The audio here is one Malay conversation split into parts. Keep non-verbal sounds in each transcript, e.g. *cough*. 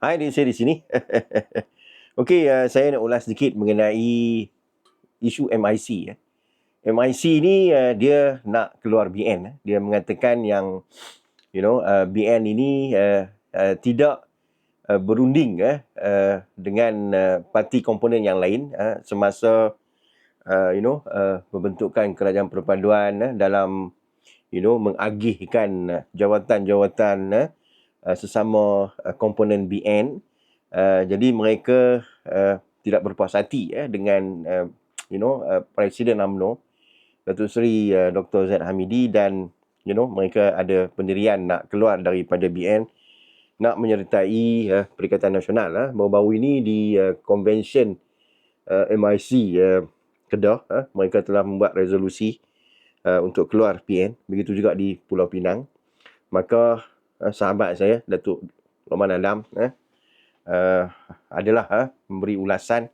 Hai, di saya di sini. *laughs* Okey, uh, saya nak ulas sedikit mengenai isu MIC. Ya. MIC ni uh, dia nak keluar BN. Eh. Dia mengatakan yang you know uh, BN ini uh, uh, tidak uh, berunding uh, uh, dengan uh, parti komponen yang lain uh, semasa uh, you know uh, membentukkan kerajaan perpaduan uh, dalam you know mengagihkan uh, jawatan-jawatan uh, uh, sesama uh, komponen BN uh, jadi mereka uh, tidak berpuas hati uh, dengan uh, you know uh, presiden AMNO Datuk Seri uh, Dr Zaid Hamidi dan you know mereka ada pendirian nak keluar daripada BN nak menyertai uh, Perikatan Nasional uh. baru-baru ini di uh, convention uh, MIC uh, Kedah uh, mereka telah membuat resolusi uh, untuk keluar PN begitu juga di Pulau Pinang maka uh, sahabat saya Datuk Roman Adam uh, uh, adalah uh, memberi ulasan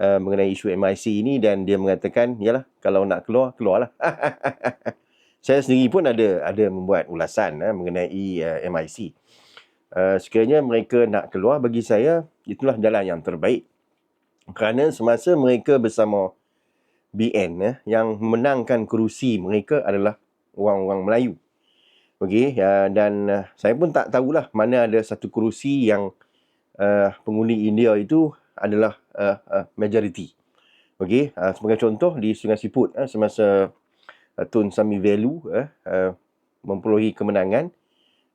uh, mengenai isu MIC ini dan dia mengatakan yalah kalau nak keluar keluarlah. *laughs* Saya sendiri pun ada ada membuat ulasan uh, mengenai uh, MIC uh, sekiranya mereka nak keluar bagi saya itulah jalan yang terbaik. Kerana semasa mereka bersama BN eh, yang menangkan kerusi mereka adalah orang-orang Melayu. Okey, uh, dan uh, saya pun tak tahulah mana ada satu kerusi yang uh, pengundi India itu adalah uh, uh, majoriti. Okey, uh, sebagai contoh di Sungai Siput uh, semasa uh, Tun Sami Velu uh, uh, memperolehi kemenangan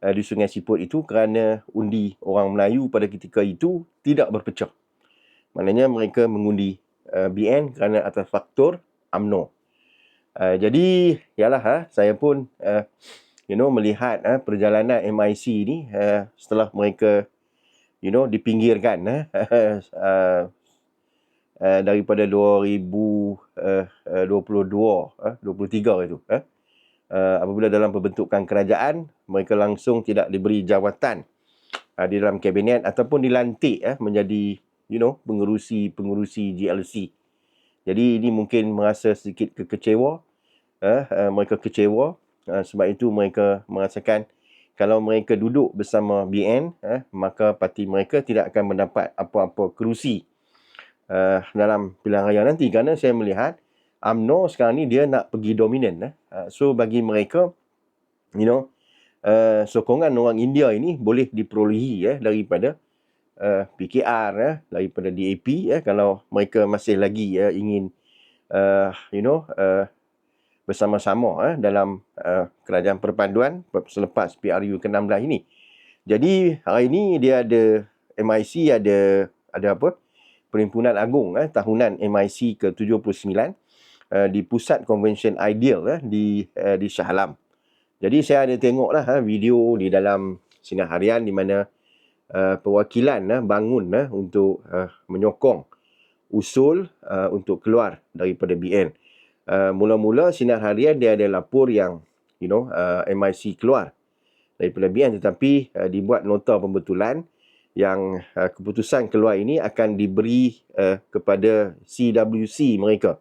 uh, di Sungai Siput itu kerana undi orang Melayu pada ketika itu tidak berpecah. Maknanya mereka mengundi uh, BN kerana atas faktor AMNO. Uh, jadi, yalah, ha, saya pun uh, you know, melihat uh, perjalanan MIC ni uh, setelah mereka you know, dipinggirkan uh, uh, uh, daripada 2022, uh, 23 itu. Uh, uh, apabila dalam pembentukan kerajaan, mereka langsung tidak diberi jawatan uh, di dalam kabinet ataupun dilantik uh, menjadi you know pengurusi-pengurusi GLC. Jadi ini mungkin merasa sedikit kekecewa. Eh, uh, mereka kecewa uh, sebab itu mereka merasakan kalau mereka duduk bersama BN eh, maka parti mereka tidak akan mendapat apa-apa kerusi uh, dalam pilihan raya nanti kerana saya melihat UMNO sekarang ni dia nak pergi dominan eh. Uh, so bagi mereka you know uh, sokongan orang India ini boleh diperolehi eh, daripada uh, PKR eh, daripada DAP eh, kalau mereka masih lagi eh, ingin uh, you know uh, bersama-sama eh, dalam uh, kerajaan perpaduan selepas PRU ke-16 ini. Jadi hari ini dia ada MIC ada ada apa? Perhimpunan Agung eh, tahunan MIC ke-79 uh, di Pusat Convention Ideal eh, di uh, di Shah Alam. Jadi saya ada tengoklah eh, video di dalam sinar harian di mana uh, perwakilan uh, bangun uh, untuk uh, menyokong usul uh, untuk keluar daripada BN. Uh, mula-mula sinar harian dia ada lapor yang you know uh, MIC keluar daripada BN tetapi uh, dibuat nota pembetulan yang uh, keputusan keluar ini akan diberi uh, kepada CWC mereka.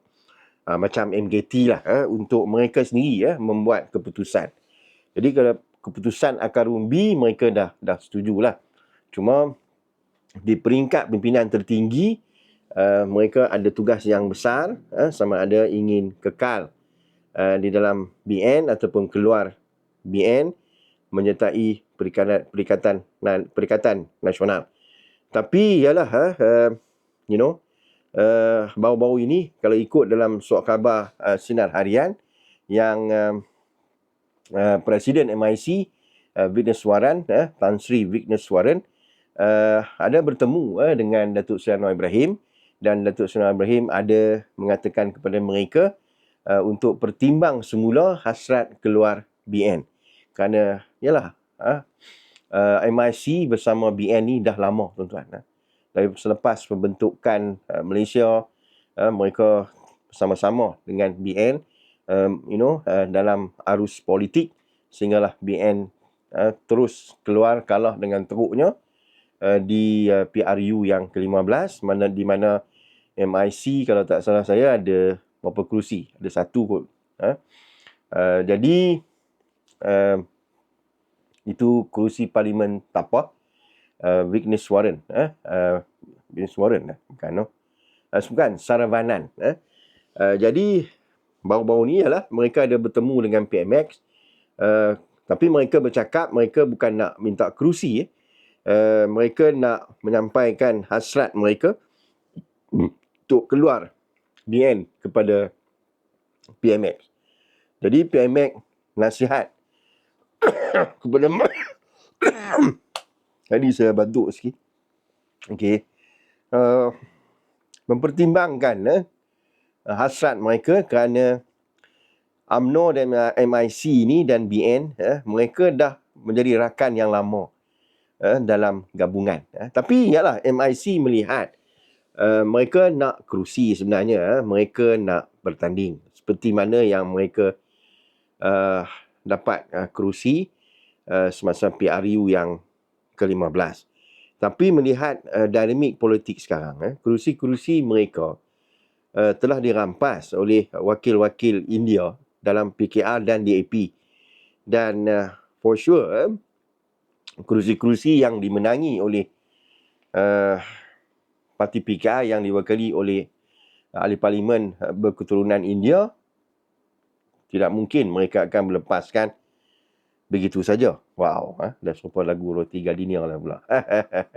Uh, macam MGT lah uh, untuk mereka sendiri uh, membuat keputusan. Jadi kalau keputusan akar umbi mereka dah dah setujulah. Cuma di peringkat pimpinan tertinggi uh, mereka ada tugas yang besar uh, sama ada ingin kekal uh, di dalam BN ataupun keluar BN menyertai perikatan perikatan perikatan nasional. Tapi ialah uh, you know uh, baru-baru ini kalau ikut dalam surat khabar uh, sinar harian yang uh, uh, presiden MIC uh, Vigneswaran uh, Tan Sri Vigneswaran uh, ada bertemu uh, dengan Datuk Seri Anwar Ibrahim dan Datuk Anwar Ibrahim ada mengatakan kepada mereka uh, untuk pertimbang semula hasrat keluar BN. Kerana yalah uh, uh, MIC bersama BN ni dah lama tuan-tuan. Uh. Dari selepas pembentukan uh, Malaysia uh, mereka bersama-sama dengan BN um, you know uh, dalam arus politik sehinggalah BN uh, terus keluar kalah dengan teruknya uh, di uh, PRU yang ke-15 mana di mana MIC kalau tak salah saya ada berapa kerusi? Ada satu kot. Uh. Uh, jadi uh, itu kerusi parlimen tapa uh, Vignesh Warren eh uh, Vignesh Warren eh bukan no? Uh, bukan Saravanan eh? Uh, jadi baru-baru ni ialah mereka ada bertemu dengan PMX uh, tapi mereka bercakap mereka bukan nak minta kerusi eh. Uh, mereka nak menyampaikan hasrat mereka untuk keluar BN kepada PMX. Jadi PMX nasihat *coughs* kepada *coughs* Tadi saya batuk sikit. Okey. Uh, mempertimbangkan eh, hasrat mereka kerana UMNO dan MIC ni dan BN eh, mereka dah menjadi rakan yang lama eh, dalam gabungan. Eh. Tapi yalah MIC melihat uh, mereka nak kerusi sebenarnya. Eh. Mereka nak bertanding. Seperti mana yang mereka uh, dapat uh, kerusi uh, semasa PRU yang ke-15. Tapi melihat uh, dinamik politik sekarang, eh, kerusi-kerusi mereka uh, telah dirampas oleh wakil-wakil India dalam PKR dan DAP. Dan uh, for sure, kerusi-kerusi yang dimenangi oleh uh, parti PKR yang diwakili oleh ahli parlimen berketurunan India, tidak mungkin mereka akan melepaskan begitu saja. Wow, ha? dah serupa lagu Roti Gardenia lah pula.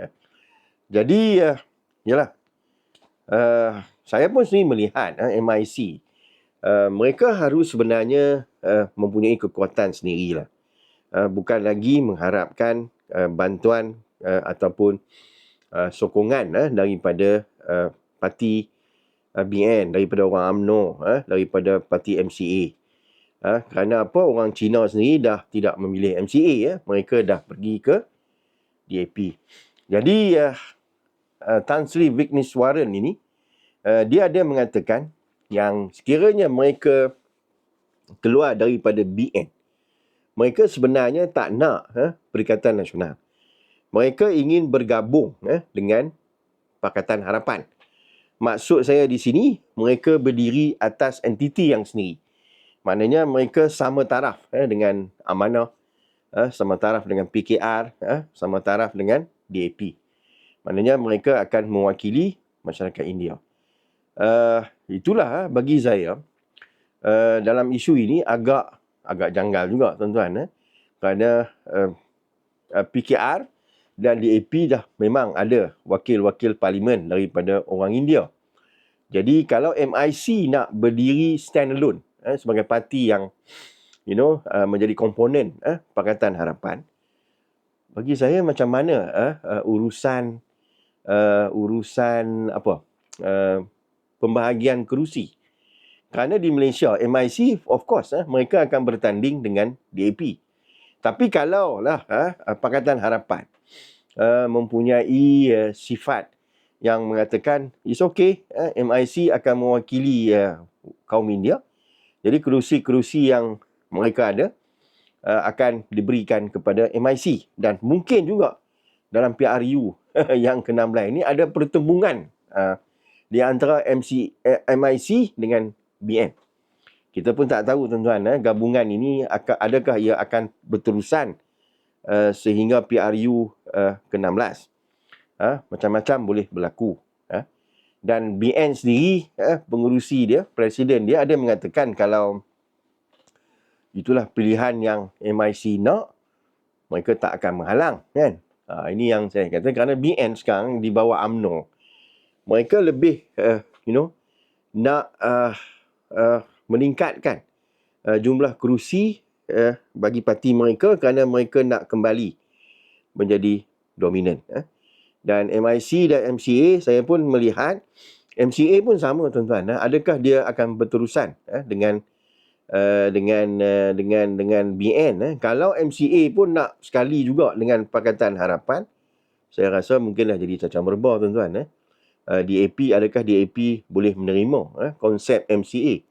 *laughs* Jadi, uh, yalah. Uh, saya pun sendiri melihat uh, MIC. Uh, mereka harus sebenarnya uh, mempunyai kekuatan sendirilah. Uh, bukan lagi mengharapkan uh, bantuan uh, ataupun uh, sokongan uh, daripada uh, parti uh, BN, daripada orang UMNO, uh, daripada parti MCA. Ha, kerana apa orang Cina sendiri dah tidak memilih MCA ya. Mereka dah pergi ke DAP. Jadi uh, uh, Tan Sri Vigneswaran ini uh, dia ada mengatakan yang sekiranya mereka keluar daripada BN mereka sebenarnya tak nak uh, Perikatan Nasional. Mereka ingin bergabung uh, dengan Pakatan Harapan. Maksud saya di sini mereka berdiri atas entiti yang sendiri. Maknanya mereka sama taraf eh, dengan amanah, eh, sama taraf dengan PKR, eh, sama taraf dengan DAP. Maknanya mereka akan mewakili masyarakat India. Uh, itulah eh, bagi saya uh, dalam isu ini agak agak janggal juga tuan-tuan. Eh, kerana uh, uh, PKR dan DAP dah memang ada wakil-wakil parlimen daripada orang India. Jadi kalau MIC nak berdiri stand alone, eh, sebagai parti yang you know uh, menjadi komponen eh, Pakatan Harapan bagi saya macam mana eh, uh, urusan uh, urusan apa uh, pembahagian kerusi kerana di Malaysia MIC of course eh, mereka akan bertanding dengan DAP tapi kalau lah eh, Pakatan Harapan uh, mempunyai uh, sifat yang mengatakan it's okay eh, MIC akan mewakili uh, kaum India. Jadi kerusi-kerusi yang mereka ada uh, akan diberikan kepada MIC dan mungkin juga dalam PRU *laughs* yang ke-16 ini ada pertembungan uh, di antara MC, eh, MIC dengan BN. Kita pun tak tahu tuan-tuan eh, gabungan ini adakah ia akan berterusan uh, sehingga PRU uh, ke-16. Uh, macam-macam boleh berlaku dan BN sendiri eh, pengurusi dia presiden dia ada mengatakan kalau itulah pilihan yang MIC nak mereka tak akan menghalang kan ha, ini yang saya kata kerana BN sekarang di bawah AMNO mereka lebih uh, you know nak uh, uh, meningkatkan uh, jumlah kerusi uh, bagi parti mereka kerana mereka nak kembali menjadi dominan eh. Dan MIC dan MCA saya pun melihat MCA pun sama tuan-tuan. Eh. Adakah dia akan berterusan eh, dengan uh, dengan uh, dengan dengan BN eh. Kalau MCA pun nak sekali juga dengan Pakatan Harapan, saya rasa mungkinlah jadi cacang berbah tuan-tuan eh. Uh, DAP adakah DAP boleh menerima eh, konsep MCA?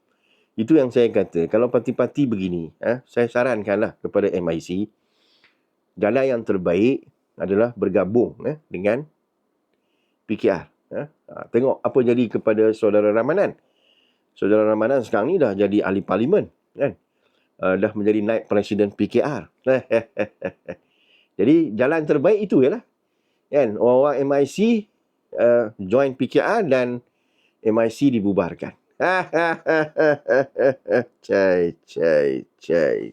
Itu yang saya kata. Kalau parti-parti begini, eh, saya sarankanlah kepada MIC, jalan yang terbaik adalah bergabung eh, dengan PKR. Eh. Ha, tengok apa jadi kepada saudara Ramanan. Saudara Ramanan sekarang ni dah jadi ahli parlimen. Kan? Uh, dah menjadi naik presiden PKR. *laughs* jadi jalan terbaik itu ialah Kan? Orang-orang MIC uh, join PKR dan MIC dibubarkan. *laughs* cai, cai, cai, cai.